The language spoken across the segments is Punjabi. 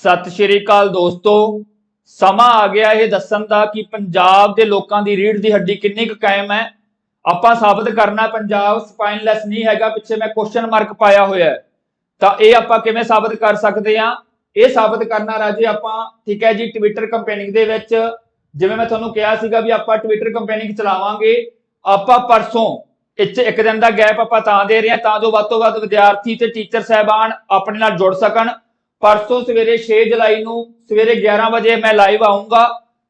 ਸਤਿ ਸ਼੍ਰੀ ਅਕਾਲ ਦੋਸਤੋ। ਸਮਾਂ ਆ ਗਿਆ ਇਹ ਦੱਸਣ ਦਾ ਕਿ ਪੰਜਾਬ ਦੇ ਲੋਕਾਂ ਦੀ ਰੀੜ ਦੀ ਹੱਡੀ ਕਿੰਨੀ ਕੁ ਕਾਇਮ ਹੈ। ਆਪਾਂ ਸਾਬਤ ਕਰਨਾ ਪੰਜਾਬ ਸਪਾਈਨਲੈਸ ਨਹੀਂ ਹੈਗਾ, ਪਿੱਛੇ ਮੈਂ ਕੁਐਸਚਨ ਮਾਰਕ ਪਾਇਆ ਹੋਇਆ ਹੈ। ਤਾਂ ਇਹ ਆਪਾਂ ਕਿਵੇਂ ਸਾਬਤ ਕਰ ਸਕਦੇ ਹਾਂ? ਇਹ ਸਾਬਤ ਕਰਨਾ ਰਾਜੇ ਆਪਾਂ, ਠੀਕ ਹੈ ਜੀ ਟਵਿੱਟਰ ਕੰਪੇਨਿੰਗ ਦੇ ਵਿੱਚ। ਜਿਵੇਂ ਮੈਂ ਤੁਹਾਨੂੰ ਕਿਹਾ ਸੀਗਾ ਵੀ ਆਪਾਂ ਟਵਿੱਟਰ ਕੰਪੇਨਿੰਗ ਚਲਾਵਾਂਗੇ, ਆਪਾਂ ਪਰਸੋਂ ਇੱਚ ਇੱਕ ਦਿਨ ਦਾ ਗੈਪ ਆਪਾਂ ਤਾਂ ਦੇ ਰਹੇ ਹਾਂ, ਤਾਂ ਜੋ ਵੱਧ ਤੋਂ ਵੱਧ ਵਿਦਿਆਰਥੀ ਤੇ ਟੀਚਰ ਸਹਿਬਾਨ ਆਪਣੇ ਨਾਲ ਜੁੜ ਸਕਣ। ਪਰਸੋਂ ਸਵੇਰੇ 6 ਜੁਲਾਈ ਨੂੰ ਸਵੇਰੇ 11 ਵਜੇ ਮੈਂ ਲਾਈਵ ਆਉਂਗਾ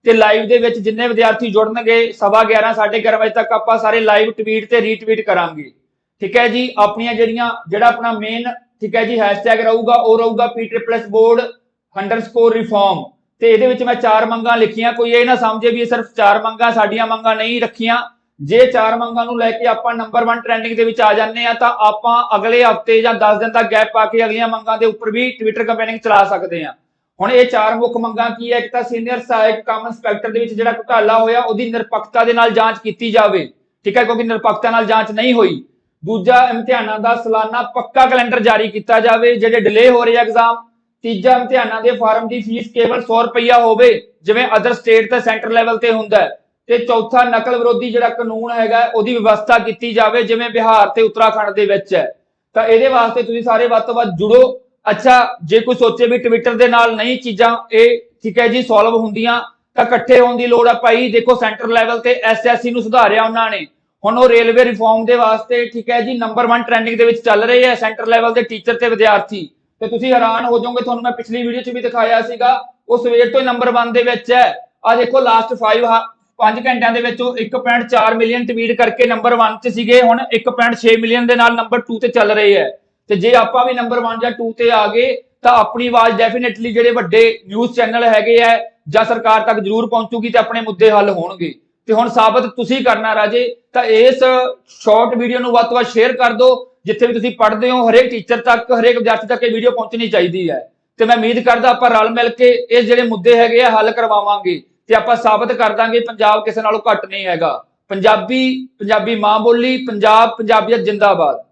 ਤੇ ਲਾਈਵ ਦੇ ਵਿੱਚ ਜਿੰਨੇ ਵਿਦਿਆਰਥੀ ਜੁੜਨਗੇ, ਸਵਾ 11 11:30 ਵਜੇ ਤੱਕ ਆਪਾਂ ਸਾਰੇ ਲਾਈਵ ਟਵੀਟ ਤੇ ਰੀਟਵੀਟ ਕਰਾਂਗੇ। ਠੀਕ ਹੈ ਜੀ? ਆਪਣੀਆਂ ਜਿਹੜੀਆਂ, ਜਿਹੜਾ ਆਪਣਾ ਮੇਨ ਠੀਕ ਹੈ ਜੀ ਹੈਸ਼ਟੈਗ ਰਹੂਗਾ, ਉਹ ਰਹੂਗਾ p+board ਅੰਡਰਸਕੋਰ ਰਿਫਾਰਮ ਤੇ ਇਹਦੇ ਵਿੱਚ ਮੈਂ ਚਾਰ ਮੰਗਾਂ ਲਿਖੀਆਂ, ਕੋਈ ਇਹ ਨਾ ਸਮਝੇ ਵੀ ਇਹ ਸਿਰਫ ਚਾਰ ਮੰਗਾਂ, ਸਾਡੀਆਂ ਮੰਗਾਂ ਨਹੀਂ ਰੱਖੀਆਂ। ਜੇ ਚਾਰ ਮੰਗਾਂ ਨੂੰ ਲੈ ਕੇ ਆਪਾਂ ਨੰਬਰ 1 ਟ੍ਰੈਂਡਿੰਗ ਦੇ ਵਿੱਚ ਆ ਜਾਂਦੇ ਆ ਤਾਂ ਆਪਾਂ ਅਗਲੇ ਹਫ਼ਤੇ ਜਾਂ 10 ਦਿਨ ਦਾ ਗੈਪ ਪਾ ਕੇ ਅਗਲੀਆਂ ਮੰਗਾਂ ਦੇ ਉੱਪਰ ਵੀ ਟਵਿੱਟਰ ਕੰਪੇਨਿੰਗ ਚਲਾ ਸਕਦੇ ਆ ਹੁਣ ਇਹ ਚਾਰ ਮੁੱਖ ਮੰਗਾਂ ਕੀ ਹੈ? ਇੱਕ ਤਾਂ ਸੀਨੀਅਰ ਸਹਾਇਕ ਕਮ ਇੰਸਪੈਕਟਰ ਦੇ ਵਿੱਚ ਜਿਹੜਾ ਘੁਟਾਲਾ ਹੋਇਆ, ਉਹਦੀ ਨਿਰਪੱਖਤਾ ਦੇ ਨਾਲ ਜਾਂਚ ਕੀਤੀ ਜਾਵੇ। ਠੀਕ ਹੈ? ਕਿਉਂਕਿ ਨਿਰਪੱਖਤਾ ਨਾਲ ਜਾਂਚ ਨਹੀਂ ਹੋਈ। ਦੂਜਾ, ਇਮਤਿਹਾਨਾਂ ਦਾ ਸਾਲਾਨਾ ਪੱਕਾ ਕੈਲੰਡਰ ਜਾਰੀ ਕੀਤਾ ਜਾਵੇ, ਜਿਹੜੇ ਡਿਲੇ ਹੋ ਰਹੇ ਐਗਜ਼ਾਮ ਤੀਜਾ, ਇਮਤਿਹਾਨਾਂ ਦੇ ਫਾਰਮ ਦੀ ਫੀਸ ਕੇਵਲ 100 ਰੁਪਈਆ ਹੋਵੇ, ਜਿਵੇਂ ਅਦਰ ਸਟੇਟ ਤੇ ਸੈਂਟਰ ਲੈਵਲ ਤੇ ਹੁੰਦਾ ਹੈ। ਤੇ ਚੌਥਾ ਨਕਲ ਵਿਰੋਧੀ ਜਿਹੜਾ ਕਾਨੂੰਨ ਹੈਗਾ, ਉਹਦੀ ਵਿਵਸਥਾ ਕੀਤੀ ਜਾਵੇ, ਜਿਵੇਂ ਬਿਹਾਰ ਤੇ ਉੱਤਰਾਖੰਡ ਦੇ ਵਿੱਚ ਹੈ। ਤਾਂ ਇਹਦੇ ਵਾਸਤੇ ਤੁਸੀਂ ਸਾਰੇ ਵੱਧ ਤੋਂ ਵੱਧ ਜੁੜੋ। ਅੱਛਾ, ਜੇ ਕੋਈ ਸੋਚੇ ਵੀ ਟਵਿੱਟਰ ਦੇ ਨਾਲ ਨਹੀਂ ਚੀਜ਼ਾਂ, ਇਹ ਠੀਕ ਹੈ ਜੀ ਸੋਲਵ ਹੁੰਦੀਆਂ, ਤਾਂ ਇਕੱਠੇ ਹੋਣ ਦੀ ਲੋੜ ਆ ਭਾਈ। ਦੇਖੋ ਸੈਂਟਰ ਲੈਵਲ ਤੇ ਐਸਐਸਸੀ ਨੂੰ ਸੁਧਾਰਿਆ ਉਹਨਾਂ ਨੇ। ਹੁਣ ਉਹ ਰੇਲਵੇ ਰਿਫਾਰਮ ਦੇ ਵਾਸਤੇ, ਠੀਕ ਹੈ ਜੀ ਨੰਬਰ 1 ਟ੍ਰੈਂਡਿੰਗ ਦੇ ਵਿੱਚ ਚੱਲ ਰਹੇ ਹੈ ਸੈਂਟਰ ਲੈਵਲ ਦੇ ਟੀਚਰ ਤੇ ਵਿਦਿਆਰਥੀ। ਤੇ ਤੁਸੀਂ ਹੈਰਾਨ ਹੋ ਜਾਓਗੇ, ਤੁਹਾਨੂੰ ਮੈਂ ਪਿਛਲੀ ਵੀਡੀਓ 'ਚ ਵੀ ਦਿਖਾਇਆ ਸੀਗਾ, ਉਹ ਸਵੇਰ ਤੋਂ ਹੀ ਨੰਬਰ 1 ਦੇ ਵਿੱਚ ਹੈ। ਆ ਦੇਖੋ ਲਾਸਟ 5 5 ਘੰਟਿਆਂ ਦੇ ਵਿੱਚ ਉਹ 1.4 ਮਿਲੀਅਨ ਟਵੀਟ ਕਰਕੇ ਨੰਬਰ 1 'ਚ ਸੀਗੇ, ਹੁਣ 1.6 ਮਿਲੀਅਨ ਦੇ ਨਾਲ ਨੰਬਰ 2 ਤੇ ਚੱਲ ਰਹੇ ਹੈ। ਤੇ ਜੇ ਆਪਾਂ ਵੀ ਨੰਬਰ 1 ਜਾਂ 2 ਤੇ ਆ ਗਏ, ਤਾਂ ਆਪਣੀ ਆਵਾਜ਼ ਡੈਫੀਨਿਟਲੀ ਜਿਹੜੇ ਵੱਡੇ ਨਿਊਜ਼ ਚੈਨਲ ਹੈਗੇ ਆ ਜਾਂ ਸਰਕਾਰ ਤੱਕ ਜ਼ਰੂਰ ਪਹੁੰਚੂਗੀ ਤੇ ਆਪਣੇ ਮੁੱਦੇ ਹੱਲ ਹੋਣਗੇ। ਤੇ ਹੁਣ ਸਾਬਤ ਤੁਸੀਂ ਕਰਨਾ ਰਾਜੇ, ਤਾਂ ਇਸ ਸ਼ਾਰਟ ਵੀਡੀਓ ਨੂੰ ਵੱਧ ਤੋਂ ਵੱਧ ਸ਼ੇਅਰ ਕਰ ਦਿਓ, ਜਿੱਥੇ ਵੀ ਤੁਸੀਂ ਪੜ੍ਹਦੇ ਹੋ, ਹਰੇਕ ਟੀਚਰ ਤੱਕ, ਹਰੇਕ ਵਿਦਿਆਰਥੀ ਤੱਕ ਇਹ ਵੀਡੀਓ ਪਹੁੰਚਣੀ ਚਾਹੀਦੀ ਹੈ। ਤੇ ਮੈਂ ਉਮੀਦ ਕਰਦਾ ਆਪਾਂ ਰਲ ਮਿਲ ਕੇ ਇਹ ਜਿਹੜੇ ਮੁੱਦੇ ਹੈਗੇ ਆ, ਹੱਲ ਕਰਵਾਵਾਂਗੇ। ਤੇ ਆਪਾਂ ਸਾਬਤ ਕਰ ਦਾਂਗੇ, ਪੰਜਾਬ ਕਿਸੇ ਨਾਲੋਂ ਘੱਟ ਨਹੀਂ ਹੈਗਾ। ਪੰਜਾਬੀ ਪੰਜਾਬੀ ਮਾਂ ਬੋਲੀ, ਪੰਜਾਬ, ਪੰਜਾਬੀਅਤ ਜਿੰਦਾਬਾਦ।